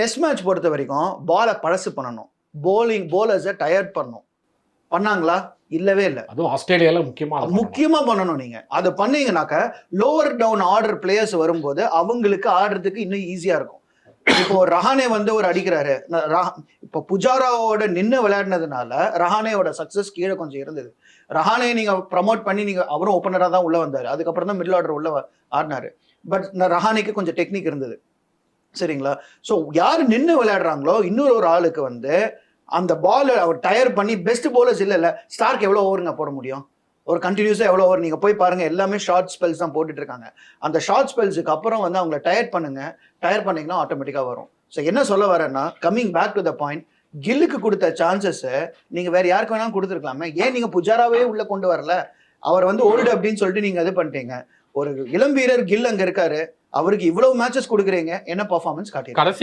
Test match பொறுத்த வரைக்கும் பாலை பழசு பண்ணணும். போலிங் போலர்ஸை டயர்ட் பண்ணணும். பண்ணாங்களா? இல்லவே இல்லை. அதுவும் ஆஸ்திரேலியால முக்கியமா அதை பண்ணணும். முக்கியமா பண்ணணும் நீங்க. அது பண்ணீங்கன்னாக்க லோவர் டவுன் ஆர்டர் பிளேயர்ஸ் வரும்போது அவங்களுக்கு ஆடுறதுக்கு இன்னும் ஈஸியா இருக்கும். இப்போ ரஹானே வந்து ஒரு அடிக்கிறாரு. இப்போ புஜாராவோட நின்று விளையாடினதுனால ரஹானேயோட சக்சஸ் கீழே கொஞ்சம் இருந்தது. ரஹானே நீங்க ப்ரமோட் பண்ணி நீங்க அவரும் ஓப்பனரா தான் உள்ள வந்தாரு. அதுக்கப்புறம் தான் மிடில் ஆர்டர் உள்ள ஆடினாரு. பட் ரஹானேக்கு கொஞ்சம் டெக்னிக் இருந்தது. சரிங்களா? ஸோ யார் நின்று விளையாடுறாங்களோ இன்னொரு ஒரு ஆளுக்கு வந்து அந்த பால் அவர் டயர் பண்ணி பெஸ்ட் போலர்ஸ் இல்லை இல்லை ஸ்டார்க் எவ்வளோ ஓவருங்க போட முடியும்? ஒரு கண்டினியூஸாக எவ்வளோ ஓவர் நீங்கள் போய் பாருங்கள் எல்லாமே ஷார்ட் ஸ்பெல்ஸ் தான் போட்டுட்டு இருக்காங்க. அந்த ஷார்ட் ஸ்பெல்ஸுக்கு அப்புறம் வந்து அவங்கள டயர் பண்ணுங்க. டயர் பண்ணிங்கன்னா ஆட்டோமேட்டிக்காக வரும். ஸோ என்ன சொல்ல வரேன்னா coming back to the point கில்லுக்கு கொடுத்த சான்சஸை நீங்கள் வேறு யாருக்கு வேணாலும் கொடுத்துருக்கலாமே. ஏன் நீங்கள் புஜாராவே உள்ளே கொண்டு வரல? அவர் வந்து ஓடுடு அப்படின்னு சொல்லிட்டு நீங்கள் இது பண்ணிட்டீங்க. ஒரு இளம் வீரர் கில் அங்கே இருக்காரு. அவருக்கு இவ்வளவு மேட்சஸ் கொடுக்குறீங்க என்ன பர்ஃபார்மன்ஸ் காட்டி கடைசி